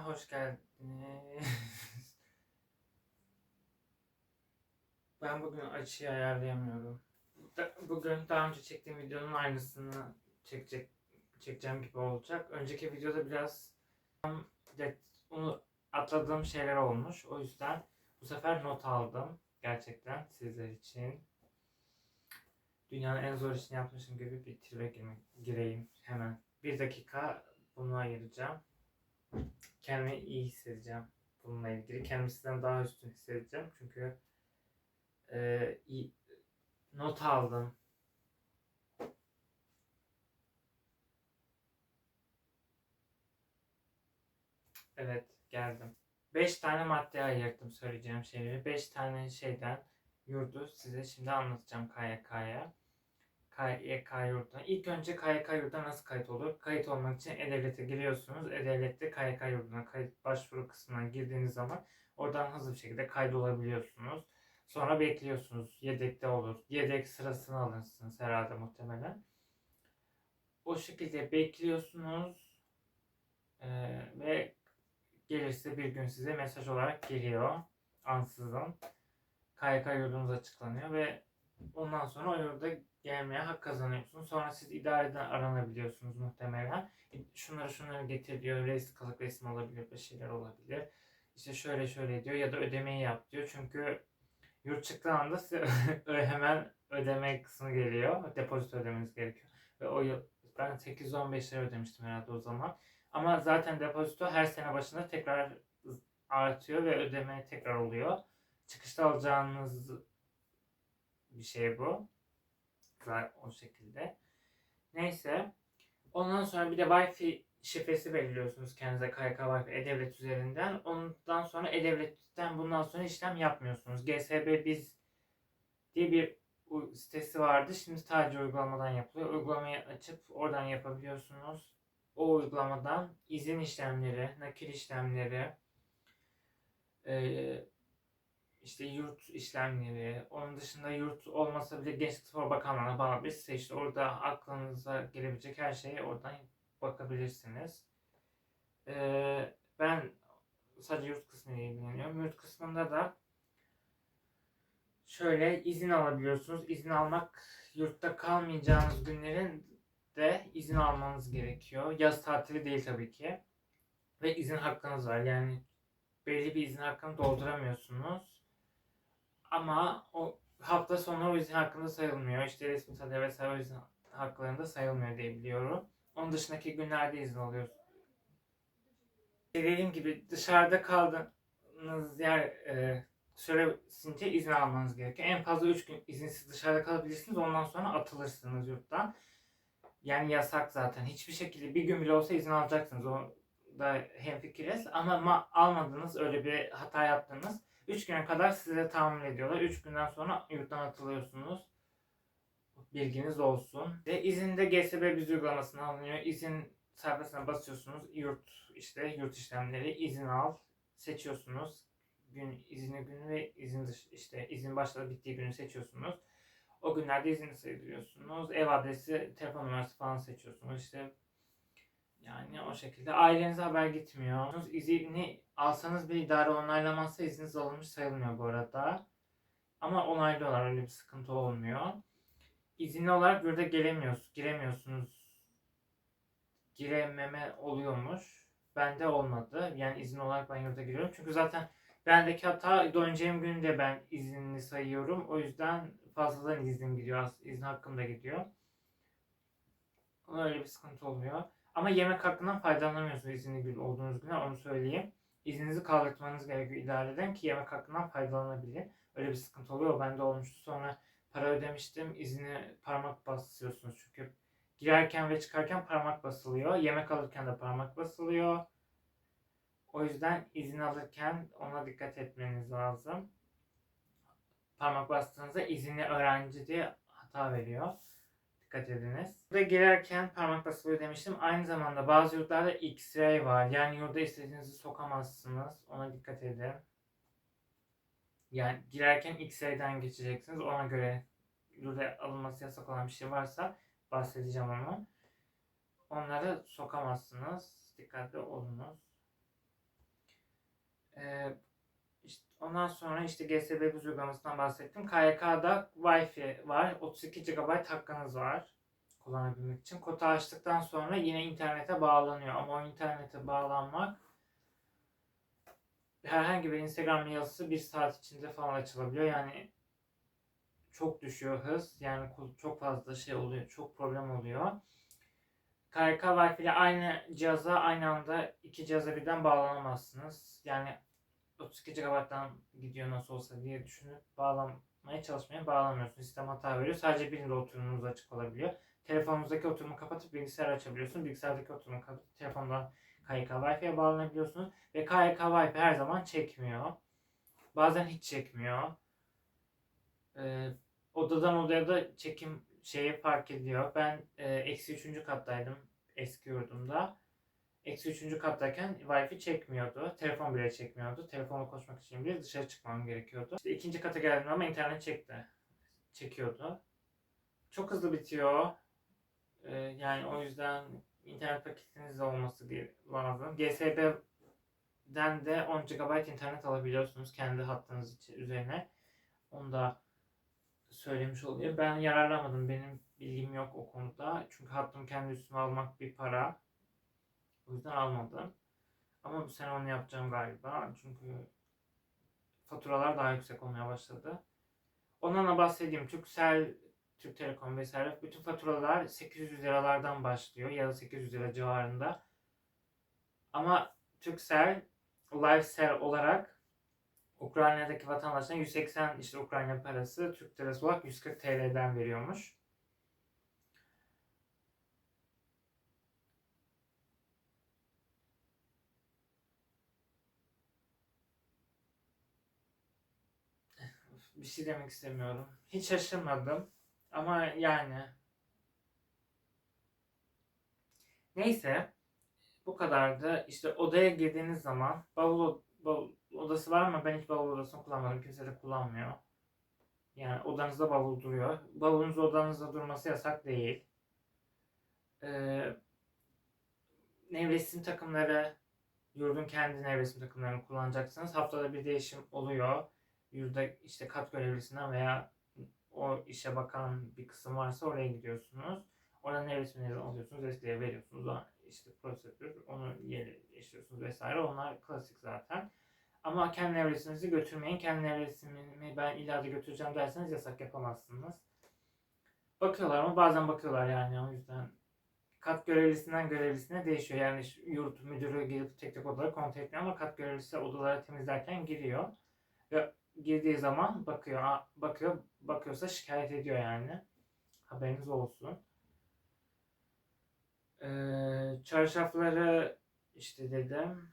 Hoş geldiniz. Ben bugün açıyı ayarlayamıyorum. Bugün daha önce çektiğim videonun aynısını çekecek çekeceğim gibi olacak. Önceki videoda biraz de- onu atladığım şeyler olmuş. O yüzden bu sefer not aldım. Gerçekten sizler için. Dünyanın en zor işini yapmışım gibi bir tribe girme- gireyim hemen. Bir dakika bunu ayıracağım kendimi iyi hissedeceğim bununla ilgili. Kendimi sizden daha üstün hissedeceğim. Çünkü e, not aldım. Evet geldim. 5 tane madde ayırdım söyleyeceğim şeyleri. 5 tane şeyden yurdu size şimdi anlatacağım KYK'ya. KYK yurduna. İlk önce KYK yurduna nasıl kayıt olur? Kayıt olmak için E-Devlet'e giriyorsunuz. E-Devlet'te KYK yurduna kayıt başvuru kısmına girdiğiniz zaman oradan hızlı bir şekilde kaydolabiliyorsunuz. Sonra bekliyorsunuz. Yedekte olur. Yedek sırasını alırsınız herhalde muhtemelen. O şekilde bekliyorsunuz. Ee, ve gelirse bir gün size mesaj olarak geliyor. Ansızın. KYK yurdunuz açıklanıyor ve ondan sonra o yurda gelmeye hak kazanıyorsunuz. Sonra siz idareden aranabiliyorsunuz muhtemelen. Şunları şunları getir diyor. Vesikalık resim olabilir, bir şeyler olabilir. İşte şöyle şöyle diyor ya da ödemeyi yap diyor. Çünkü yurt çıktığı anda size hemen ödeme kısmı geliyor. Depozito ödemeniz gerekiyor. Ve o yıl ben 815 lira ödemiştim herhalde o zaman. Ama zaten depozito her sene başında tekrar artıyor ve ödeme tekrar oluyor. Çıkışta alacağınız bir şey bu. Zaten o şekilde. Neyse. Ondan sonra bir de Wi-Fi şifresi belirliyorsunuz kendinize KYK Wi-Fi E-Devlet üzerinden. Ondan sonra E-Devlet'ten bundan sonra işlem yapmıyorsunuz. GSB Biz diye bir sitesi vardı. Şimdi sadece uygulamadan yapılıyor. Uygulamayı açıp oradan yapabiliyorsunuz. O uygulamadan izin işlemleri, nakil işlemleri, işte yurt işlemleri, onun dışında yurt olmasa bile Gençlik Spor Bakanlığı'na bağlı bir site işte orada aklınıza gelebilecek her şeye oradan bakabilirsiniz. Ee, ben sadece yurt kısmıyla ilgileniyorum. Yurt kısmında da şöyle izin alabiliyorsunuz. İzin almak yurtta kalmayacağınız günlerin de izin almanız gerekiyor. Yaz tatili değil tabii ki. Ve izin hakkınız var. Yani belli bir izin hakkını dolduramıyorsunuz. Ama o hafta sonu o izin hakkında sayılmıyor. İşte resmi tatil vesaire o izin haklarında sayılmıyor diye biliyorum. Onun dışındaki günlerde izin alıyorsunuz. Dediğim gibi dışarıda kaldığınız yer e, süresince izin almanız gerekiyor. En fazla 3 gün izinsiz dışarıda kalabilirsiniz. Ondan sonra atılırsınız yurttan. Yani yasak zaten. Hiçbir şekilde bir gün bile olsa izin alacaksınız. O da hemfikiriz. Ama ma- almadınız öyle bir hata yaptınız. 3 güne kadar size tahammül ediyorlar. 3 günden sonra yurttan atılıyorsunuz. Bilginiz olsun. Ve izinde GSB biz uygulamasına alınıyor. İzin sayfasına basıyorsunuz. Yurt işte yurt işlemleri izin al seçiyorsunuz. Gün izni günü ve izin dış, işte izin başladı bittiği günü seçiyorsunuz. O günlerde izni sayılıyorsunuz. Ev adresi, telefon numarası falan seçiyorsunuz. İşte yani o şekilde ailenize haber gitmiyor. İzni alsanız bir idare onaylamazsa izniniz alınmış sayılmıyor bu arada. Ama onaylıyorlar öyle bir sıkıntı olmuyor. İzinli olarak burada gelemiyorsunuz, giremiyorsunuz. Girememe oluyormuş. Bende olmadı. Yani izin olarak ben yurda giriyorum. Çünkü zaten bendeki hata döneceğim gün de ben izinli sayıyorum. O yüzden fazladan izin gidiyor. İzin hakkım da gidiyor. Öyle bir sıkıntı olmuyor. Ama yemek hakkından faydalanamıyorsunuz izinli gün olduğunuz güne onu söyleyeyim. İzninizi kaldırtmanız gerekiyor idareden ki yemek hakkından faydalanabilin. Öyle bir sıkıntı oluyor. Bende olmuştu. Sonra para ödemiştim. İzni parmak basıyorsunuz çünkü girerken ve çıkarken parmak basılıyor. Yemek alırken de parmak basılıyor. O yüzden izin alırken ona dikkat etmeniz lazım. Parmak bastığınızda izinli öğrenci diye hata veriyor. Dikkat ediniz. Burada girerken parmak basılıyor demiştim. Aynı zamanda bazı yurtlarda X-ray var. Yani yurda istediğinizi sokamazsınız. Ona dikkat edin. Yani girerken X-ray'den geçeceksiniz. Ona göre yurda alınması yasak olan bir şey varsa bahsedeceğim ama. Onları sokamazsınız. Dikkatli olunuz. Ondan sonra işte GSB Buz uygulamasından bahsettim. KYK'da Wi-Fi var. 32 GB hakkınız var kullanabilmek için. Kota açtıktan sonra yine internete bağlanıyor. Ama o internete bağlanmak herhangi bir Instagram yazısı bir saat içinde falan açılabiliyor. Yani çok düşüyor hız. Yani çok fazla şey oluyor. Çok problem oluyor. KYK Wi-Fi ile aynı cihaza aynı anda iki cihaza birden bağlanamazsınız. Yani 32 GB'dan gidiyor nasıl olsa diye düşünüp bağlanmaya çalışmaya bağlamıyorsunuz. Sistem hata veriyor. Sadece birinde oturumunuz açık olabiliyor. Telefonunuzdaki oturumu kapatıp bilgisayar açabiliyorsunuz. Bilgisayardaki oturumu kapatıp telefondan KYK Wi-Fi'ye bağlanabiliyorsunuz. Ve KYK Wi-Fi her zaman çekmiyor. Bazen hiç çekmiyor. Ee, odadan odaya da çekim şeyi fark ediyor. Ben e, eksi üçüncü kattaydım eski yurdumda. Eksi üçüncü kattayken Wi-Fi çekmiyordu. Telefon bile çekmiyordu. Telefonla konuşmak için bile dışarı çıkmam gerekiyordu. İşte ikinci kata geldim ama internet çekti. Çekiyordu. Çok hızlı bitiyor. Ee, yani o yüzden internet paketiniz de olması lazım. GSB'den de 10 GB internet alabiliyorsunuz kendi hattınız için üzerine. Onu da söylemiş oluyor. Ben yararlamadım. Benim bilgim yok o konuda. Çünkü hattımı kendi üstüme almak bir para. O yüzden almadım. Ama bu sene onu yapacağım galiba. Çünkü faturalar daha yüksek olmaya başladı. Ondan da bahsedeyim. Turkcell, Türk Telekom vesaire bütün faturalar 800 liralardan başlıyor ya da 800 lira civarında. Ama Turkcell Lifecell olarak Ukrayna'daki vatandaşlarına 180 işte Ukrayna parası Türk lirası olarak 140 TL'den veriyormuş. Bir şey demek istemiyorum. Hiç şaşırmadım. Ama yani neyse bu kadardı. İşte odaya girdiğiniz zaman bavul, bavul odası var ama ben hiç bavul odasını kullanmadım. Kimse de kullanmıyor. Yani odanızda bavul duruyor. Bavulunuz odanızda durması yasak değil. Ee, nevresim takımları yurdun kendi nevresim takımlarını kullanacaksınız. Haftada bir değişim oluyor. Yurda işte kat görevlisinden veya o işe bakan bir kısım varsa oraya gidiyorsunuz. Oradan nevresimleri alıyorsunuz, eskiye veriyorsunuz. İşte prosedür, onu yerleştiriyorsunuz vesaire. Onlar klasik zaten. Ama kendi nevresinizi götürmeyin. Kendi nevresimimi ben ileride götüreceğim derseniz yasak yapamazsınız. Bakıyorlar ama bazen bakıyorlar yani o yüzden kat görevlisinden görevlisine değişiyor. Yani yurt müdürü gelip tek tek odaları kontrol etmiyor ama kat görevlisi odaları temizlerken giriyor. Ve girdiği zaman bakıyor, bakıyor, bakıyorsa şikayet ediyor yani. Haberiniz olsun. Ee, çarşafları işte dedim.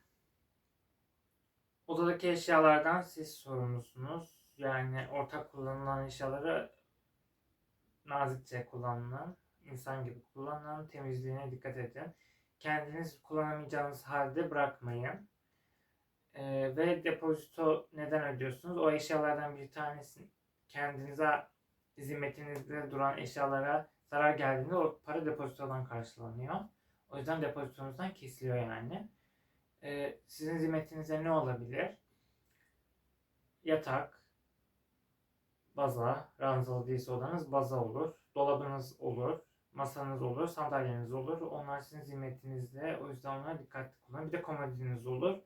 Odadaki eşyalardan siz sorumlusunuz. Yani ortak kullanılan eşyaları nazikçe kullanın. insan gibi kullanın. Temizliğine dikkat edin. Kendiniz kullanamayacağınız halde bırakmayın. Ee, ve depozito neden ödüyorsunuz? O eşyalardan bir tanesi kendinize zimmetinizde duran eşyalara zarar geldiğinde o para depozitodan karşılanıyor. O yüzden depozitonuzdan kesiliyor yani. Ee, sizin zimmetinize ne olabilir? Yatak, baza, ranzalı değilse odanız baza olur. Dolabınız olur, masanız olur, sandalyeniz olur. Onlar sizin zimmetinizde. O yüzden onlara dikkatli kullanın. Bir de komodiniz olur.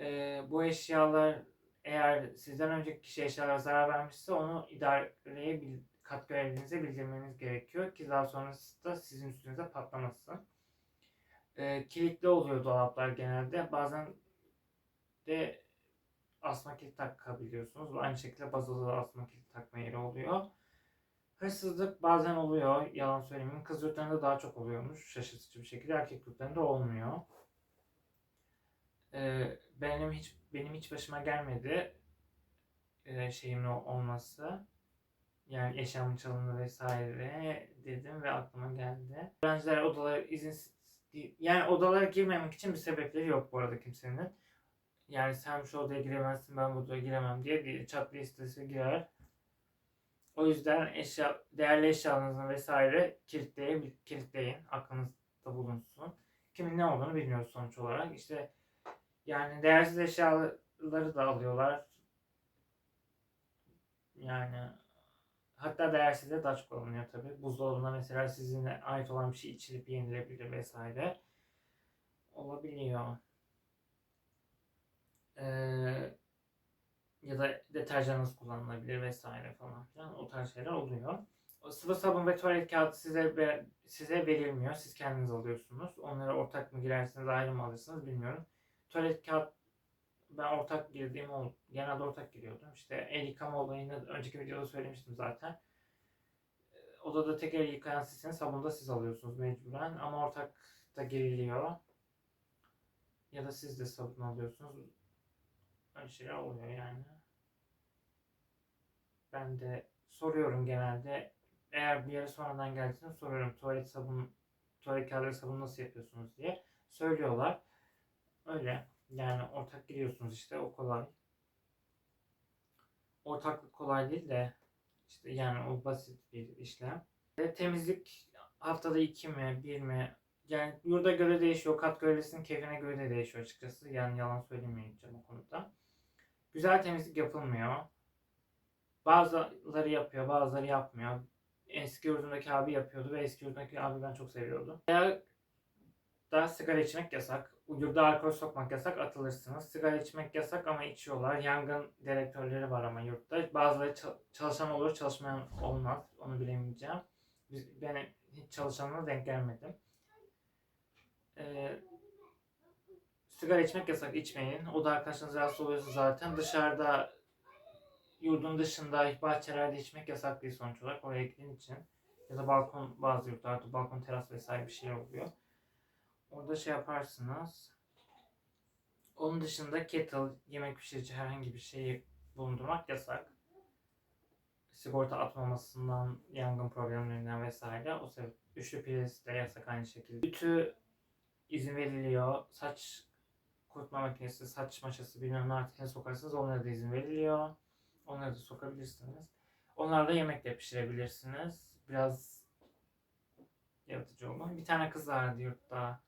Ee, bu eşyalar eğer sizden önceki kişi eşyalara zarar vermişse onu idareye bil, kat görevlinize bildirmeniz gerekiyor ki daha sonrasında sizin üstünüze patlamasın. Ee, kilitli oluyor dolaplar genelde. Bazen de asma kilit takabiliyorsunuz. Aynı şekilde bazada da asma kilit takma yeri oluyor. Hırsızlık bazen oluyor. Yalan söylemeyeyim. Kız yurtlarında daha çok oluyormuş. Şaşırtıcı bir şekilde. Erkek yurtlarında olmuyor. Ee, benim hiç benim hiç başıma gelmedi e, şeyimin olması. Yani eşyamın çalındı vesaire dedim ve aklıma geldi. Öğrenciler odalara izin yani odalara girmemek için bir sebepleri yok bu arada kimsenin. Yani sen şu odaya giremezsin ben bu odaya giremem diye bir çat listesi girer. O yüzden eşya, değerli eşyalarınızı vesaire kilitleyin, kilitleyin. Aklınızda bulunsun. Kimin ne olduğunu bilmiyoruz sonuç olarak. İşte yani değersiz eşyaları da alıyorlar. Yani hatta değersizde daha çok alınıyor tabii. Buzdolabında mesela sizinle ait olan bir şey içilip yenilebilir vesaire. Olabiliyor. Ee, ya da deterjanınız kullanılabilir vesaire falan filan. O tarz şeyler oluyor. O sıvı sabun ve tuvalet kağıdı size ve size verilmiyor. Siz kendiniz alıyorsunuz. Onlara ortak mı girersiniz, ayrı mı alırsınız bilmiyorum. Tuvalet kağıt ben ortak girdiğim oldu. Genelde ortak giriyordum. İşte el yıkama olayını önceki videoda söylemiştim zaten. Ee, Odada tek el yıkayan sizsiniz. Sabunu da siz alıyorsunuz mecburen. Ama ortak da giriliyor. Ya da siz de sabun alıyorsunuz. Öyle şeyler oluyor yani. Ben de soruyorum genelde. Eğer bir yere sonradan geldiğinde soruyorum. Tuvalet sabun, tuvalet kağıdı sabun nasıl yapıyorsunuz diye. Söylüyorlar. Öyle. Yani ortak giriyorsunuz işte o kolay. Ortaklık kolay değil de işte yani o basit bir işlem. Ve temizlik haftada iki mi bir mi yani yurda göre değişiyor. Kat görevlisinin keyfine göre de değişiyor açıkçası. Yani yalan söylemeyeceğim o konuda. Güzel temizlik yapılmıyor. Bazıları yapıyor, bazıları yapmıyor. Eski yurdumdaki abi yapıyordu ve eski yurdumdaki abi ben çok seviyordum. Eğer da sigara içmek yasak. Yurda alkol sokmak yasak atılırsınız. Sigara içmek yasak ama içiyorlar. Yangın direktörleri var ama yurtta. Bazıları ça- çalışan olur çalışmayan olmaz. Onu bilemeyeceğim. Ben hiç çalışanına denk gelmedim. Ee, sigara içmek yasak içmeyin. O da arkadaşınız rahatsız oluyorsa zaten dışarıda yurdun dışında bahçelerde içmek yasak değil sonuç olarak oraya gittiğin için. Ya da balkon bazı yurtlarda balkon teras vesaire bir şey oluyor. Orada şey yaparsınız. Onun dışında kettle, yemek pişirici herhangi bir şeyi bulundurmak yasak. Sigorta atmamasından, yangın problemlerinden vesaire. O sebep üçlü priz de yasak aynı şekilde. Ütü izin veriliyor. Saç kurutma makinesi, saç maşası bilmem ne artık ne sokarsınız onlara da izin veriliyor. Onları da sokabilirsiniz. Onlarla yemek de pişirebilirsiniz. Biraz yaratıcı olun. Bir tane kız vardı yurtta.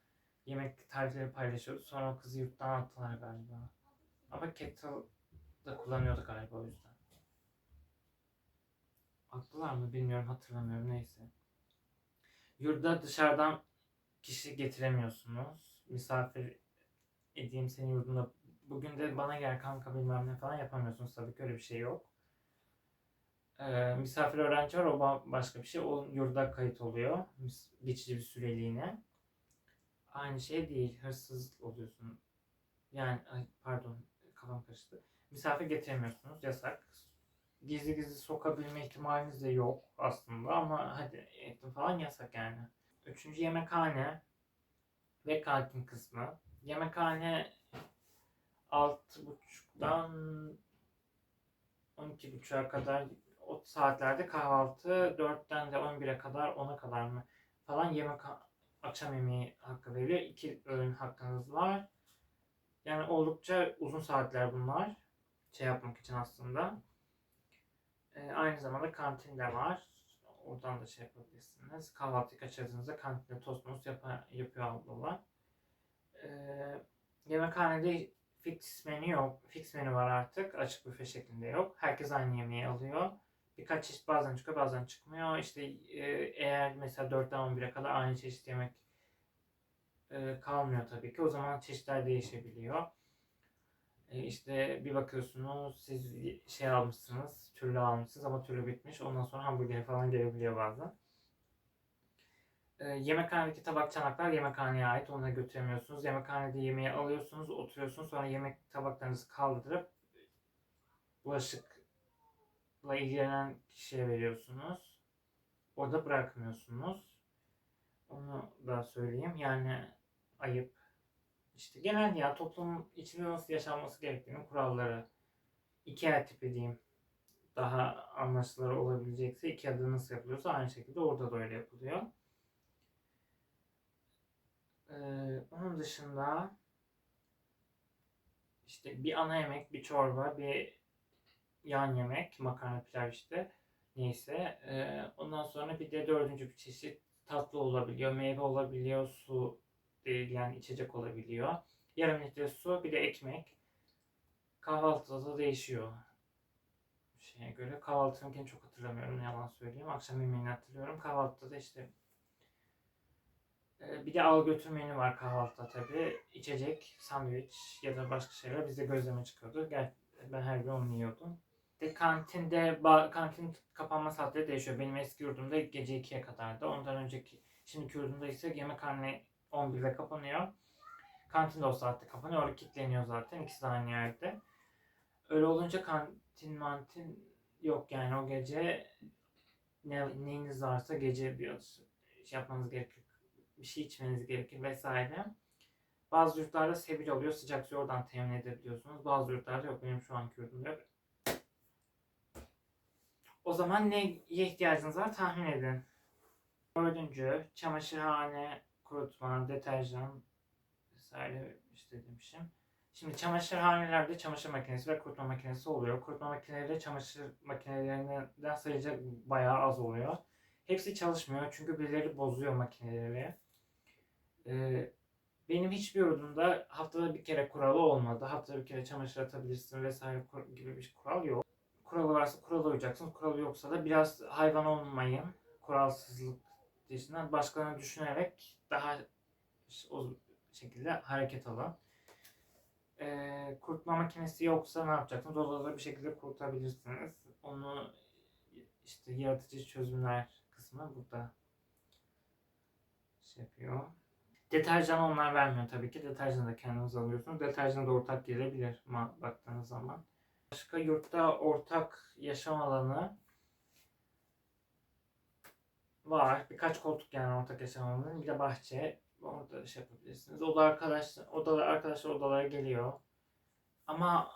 Yemek tarifleri paylaşıyordu. Sonra o kızı yurttan attılar galiba. Ama kettle da kullanıyordu galiba o yüzden. Attılar mı bilmiyorum hatırlamıyorum neyse. Yurda dışarıdan kişi getiremiyorsunuz. Misafir edeyim senin yurdunda bugün de bana gel kanka bilmem ne falan yapamıyorsunuz tabii ki öyle bir şey yok. Ee, misafir öğrenci var o ba- başka bir şey. O yurda kayıt oluyor. Geçici bir süreliğine. Aynı şey değil. Hırsız oluyorsun. Yani pardon kafam karıştı. Misafir getiremiyorsunuz. Yasak. Gizli gizli sokabilme ihtimaliniz de yok aslında ama hadi ettim falan yasak yani. Üçüncü yemekhane ve kantin kısmı. Yemekhane 6.30'dan 12.30'a kadar o saatlerde kahvaltı 4'ten de 11'e kadar 10'a kadar mı falan yemek akşam yemeği hakkı veriliyor. İki öğün hakkınız var. Yani oldukça uzun saatler bunlar. Şey yapmak için aslında. Ee, aynı zamanda kantin de var. Oradan da şey yapabilirsiniz. Kahvaltıyı kaçırdığınızda kantinde tost most yapa- yapıyor ablalar. Ee, yemekhanede fix menü yok. Fix menü var artık. Açık büfe şeklinde yok. Herkes aynı yemeği alıyor. Birkaç çeşit bazen çıkıyor bazen çıkmıyor. İşte e, eğer mesela 4'ten 11'e kadar aynı çeşit yemek e, kalmıyor tabii ki. O zaman çeşitler değişebiliyor. E, işte bir bakıyorsunuz siz şey almışsınız, türlü almışsınız ama türlü bitmiş. Ondan sonra hamburger falan gelebiliyor bazen. E, yemekhanedeki tabak çanaklar yemekhaneye ait. Onları götüremiyorsunuz. Yemekhanede yemeği alıyorsunuz, oturuyorsunuz. Sonra yemek tabaklarınızı kaldırıp bulaşıkla ilgilenen kişiye veriyorsunuz. Orada bırakmıyorsunuz. Onu da söyleyeyim. Yani ayıp. İşte genel ya toplum içinde nasıl yaşanması gerektiğinin kuralları. Ikea tipi diyeyim. Daha anlaşılır olabilecekse Ikea'da nasıl yapılıyorsa aynı şekilde orada da öyle yapılıyor. Ee, onun dışında işte bir ana yemek, bir çorba, bir yan yemek, makarna pilav işte neyse. Ee, ondan sonra bir de dördüncü bir çeşit tatlı olabiliyor, meyve olabiliyor, su değil yani içecek olabiliyor. Yarım litre su, bir de ekmek. Kahvaltıda da değişiyor. şeye göre. Kahvaltımınkini çok hatırlamıyorum ne yalan söyleyeyim. Akşam yemeğini hatırlıyorum. Kahvaltıda da işte e, bir de al götür menü var kahvaltıda tabii. İçecek, sandviç ya da başka şeyler bize gözleme çıkıyordu. Gel, ben her gün onu yiyordum. De kantinde kantin kapanma saatleri değişiyor. Benim eski yurdumda gece 2'ye kadardı. Ondan önceki şimdiki yurdumda ise yemekhane 11'de kapanıyor. Kantin de o saatte kapanıyor. Orada kilitleniyor zaten. İkisi de aynı yerde. Öyle olunca kantin mantin yok yani o gece ne, neyiniz varsa gece bir şey yapmanız gerekir. Bir şey içmeniz gerekir vesaire. Bazı yurtlarda sebil oluyor. Sıcak suyu oradan temin edebiliyorsunuz. Bazı yurtlarda yok. Benim şu anki yurdumda yok. O zaman neye ihtiyacınız var tahmin edin. Dördüncü, çamaşırhane, kurutma, deterjan vesaire işte demişim. Şimdi çamaşırhanelerde çamaşır makinesi ve kurutma makinesi oluyor. Kurutma makineleri çamaşır makinelerinden sayıca bayağı az oluyor. Hepsi çalışmıyor çünkü birileri bozuyor makineleri. Ee, benim hiçbir yurdumda haftada bir kere kuralı olmadı. Haftada bir kere çamaşır atabilirsin vesaire gibi bir kural yok. Kuralı varsa kurala uyacaksınız. Kuralı yoksa da biraz hayvan olmayın. Kuralsızlık dışında başkalarını düşünerek daha o şekilde hareket alın. Ee, kurutma makinesi yoksa ne yapacaksınız? Odada bir şekilde kurutabilirsiniz. Onu işte yaratıcı çözümler kısmı burada şey yapıyor. Deterjan onlar vermiyor tabii ki. Deterjanı da kendiniz alıyorsunuz. Deterjan da ortak gelebilir baktığınız zaman. Başka yurtta ortak yaşam alanı var. Birkaç koltuk yani ortak yaşam alanı. Bir de bahçe. Orada şey yapabilirsiniz. Oda arkadaşlar, odalar arkadaşlar odalara geliyor. Ama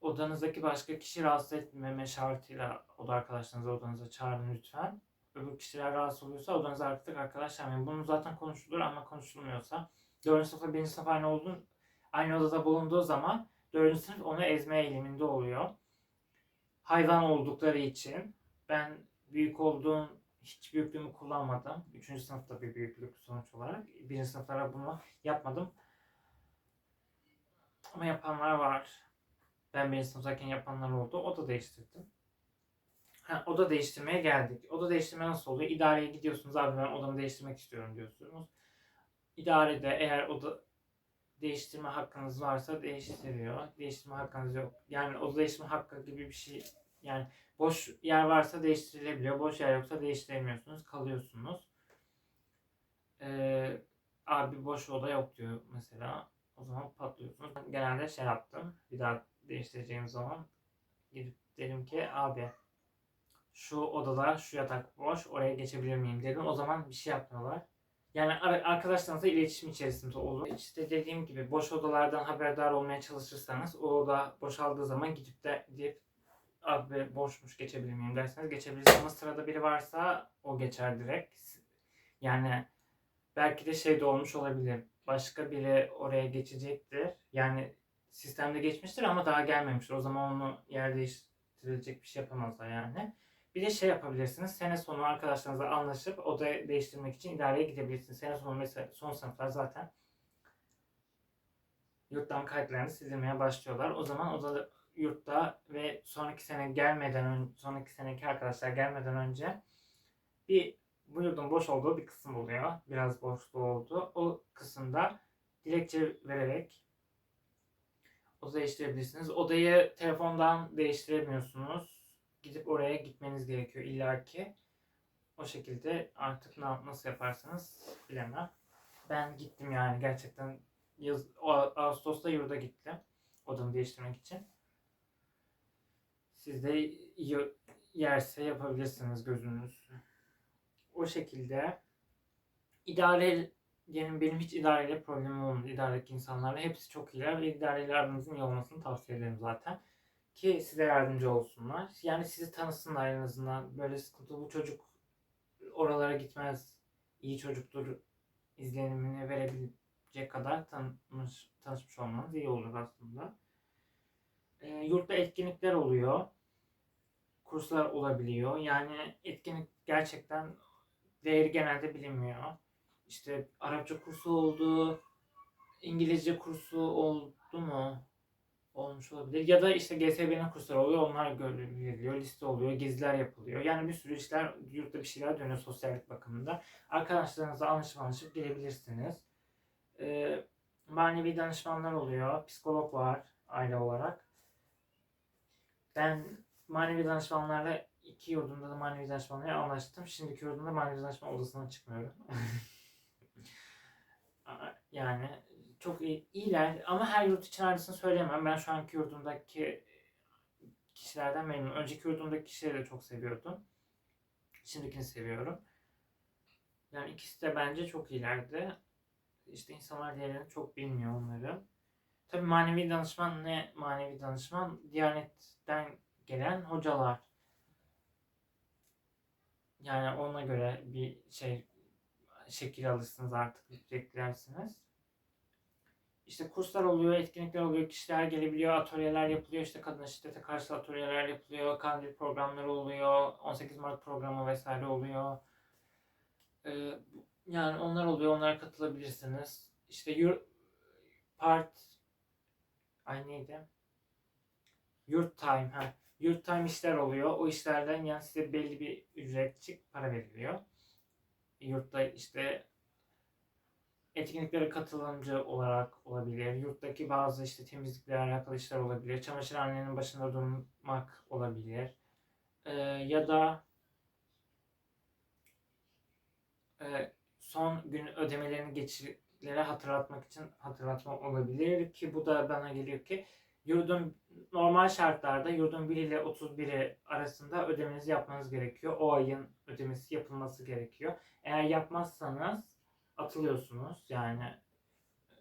odanızdaki başka kişi rahatsız etmeme şartıyla oda arkadaşlarınızı odanıza çağırın lütfen. Öbür kişiler rahatsız oluyorsa odanıza artık arkadaş çağırmayın. Bunu zaten konuşulur ama konuşulmuyorsa 4. sınıfla 1. sınıf aynı olduğun, aynı odada bulunduğu zaman 4. sınıf onu ezme eğiliminde oluyor. Hayvan oldukları için ben büyük olduğum hiç büyüklüğümü kullanmadım. 3. sınıfta bir büyüklük sonuç olarak. 1. sınıflara bunu yapmadım. Ama yapanlar var. Ben 1. sınıftayken yapanlar oldu. Oda değiştirdim. Ha, oda değiştirmeye geldik. Oda değiştirme nasıl oluyor? İdareye gidiyorsunuz abi ben odamı değiştirmek istiyorum diyorsunuz. İdarede eğer oda değiştirme hakkınız varsa değiştiriyor. Değiştirme hakkınız yok. Yani oda değiştirme hakkı gibi bir şey yani boş yer varsa değiştirilebiliyor. Boş yer yoksa değiştiremiyorsunuz. Kalıyorsunuz. Ee, abi boş oda yok diyor mesela. O zaman patlıyorsunuz. Genelde şey yaptım. Bir daha değiştireceğim zaman gidip dedim ki abi şu odada şu yatak boş oraya geçebilir miyim dedim. O zaman bir şey yapmıyorlar. Yani ar- arkadaşlarınızla iletişim içerisinde olur. İşte dediğim gibi boş odalardan haberdar olmaya çalışırsanız o oda boşaldığı zaman gidip de gidip abi boşmuş geçebilir miyim derseniz geçebilirsiniz ama sırada biri varsa o geçer direkt. Yani belki de şey de olmuş olabilir. Başka biri oraya geçecektir. Yani sistemde geçmiştir ama daha gelmemiştir. O zaman onu yer değiştirilecek bir şey yapamazlar yani. Bir de şey yapabilirsiniz. Sene sonu arkadaşlarınızla anlaşıp oda değiştirmek için idareye gidebilirsiniz. Sene sonu mesela son sınıflar zaten yurttan kayıtlarını sildirmeye başlıyorlar. O zaman oda yurtta ve sonraki sene gelmeden ön, sonraki seneki arkadaşlar gelmeden önce bir bu yurdun boş olduğu bir kısım oluyor. Biraz boşluğu oldu. O kısımda dilekçe vererek oda değiştirebilirsiniz. Odayı telefondan değiştiremiyorsunuz. Gidip oraya gitmeniz gerekiyor illaki. O şekilde artık nasıl yaparsanız bilemem. Ben gittim yani gerçekten yaz, Ağustos'ta yurda gittim. Odamı değiştirmek için. Siz de iyi yerse yapabilirsiniz gözünüz. O şekilde idare yani benim hiç idareyle problemim olmadı. İdaredeki insanlarla hepsi çok iyiler ve idareyle aranızın iyi olmasını tavsiye ederim zaten. Ki size yardımcı olsunlar. Yani sizi tanısınlar en azından. Böyle sıkıntılı bu çocuk oralara gitmez. iyi çocuktur izlenimini verebilecek kadar tanış, tanışmış olmanız iyi olur aslında. E, yurtta etkinlikler oluyor. Kurslar olabiliyor. Yani etkinlik gerçekten değeri genelde bilinmiyor. İşte Arapça kursu oldu, İngilizce kursu oldu mu? Olmuş olabilir. Ya da işte GSB'nin kursları oluyor. Onlar görülüyor. Liste oluyor. Geziler yapılıyor. Yani bir sürü işler yurtta bir şeyler dönüyor sosyallik bakımında. Arkadaşlarınızla anlaşıp anlaşıp gelebilirsiniz. Ee, manevi danışmanlar oluyor. Psikolog var aile olarak. Ben manevi danışmanlarla iki yurdumda da manevi danışmanlarla anlaştım. Şimdiki yurdumda manevi danışman odasına çıkmıyorum. yani çok iyi, iyiler ama her yurt için aynısını söyleyemem. Ben şu anki yurdumdaki kişilerden memnunum. Önceki yurdumdaki kişileri de çok seviyordum. Şimdikini seviyorum. Yani ikisi de bence çok iyilerdi. İşte insanlar diğerlerini çok bilmiyor onları. Tabii manevi danışman ne manevi danışman? Diyanetten gelen hocalar. Yani ona göre bir şey şekil alırsınız artık beklersiniz. İşte kurslar oluyor, etkinlikler oluyor, kişiler gelebiliyor, atölyeler yapılıyor, işte kadın şiddete karşı atölyeler yapılıyor, kandil programları oluyor, 18 Mart programı vesaire oluyor. Ee, yani onlar oluyor, onlara katılabilirsiniz. İşte yurt, part, ay neydi? Yurt time, ha. Yurt time işler oluyor. O işlerden yani size belli bir ücretçik para veriliyor. Yurtta işte etkinliklere katılımcı olarak olabilir. Yurttaki bazı işte temizlikle alakalı işler olabilir. Çamaşırhanenin başında durmak olabilir. Ee, ya da e, son gün ödemelerini geçirilere hatırlatmak için hatırlatma olabilir ki bu da bana geliyor ki yurdun normal şartlarda yurdun 1 ile 31'i arasında ödemenizi yapmanız gerekiyor. O ayın ödemesi yapılması gerekiyor. Eğer yapmazsanız atılıyorsunuz. Yani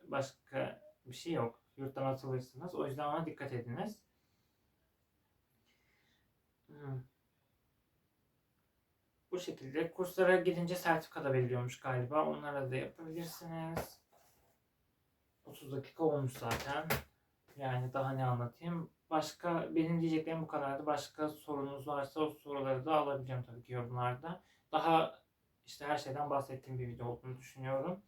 başka bir şey yok. Yurttan atılırsınız. O yüzden ona dikkat ediniz. Hmm. Bu şekilde kurslara gidince sertifika da veriliyormuş galiba. Onlara da yapabilirsiniz. 30 dakika olmuş zaten. Yani daha ne anlatayım. Başka benim diyeceklerim bu kadardı. Başka sorunuz varsa o soruları da alabileceğim tabii ki yorumlarda. Daha işte her şeyden bahsettiğim bir video olduğunu düşünüyorum.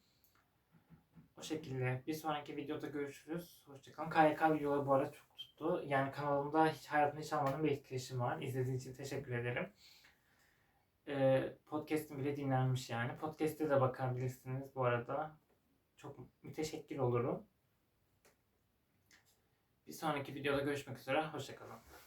O şekilde bir sonraki videoda görüşürüz. Hoşçakalın. KYK videoları bu arada çok tuttu. Yani kanalımda hiç hayatımda hiç almadığım bir etkileşim var. İzlediğiniz için teşekkür ederim. Ee, podcast'im bile dinlenmiş yani. Podcast'te de bakabilirsiniz bu arada. Çok müteşekkir olurum. Bir sonraki videoda görüşmek üzere. Hoşçakalın.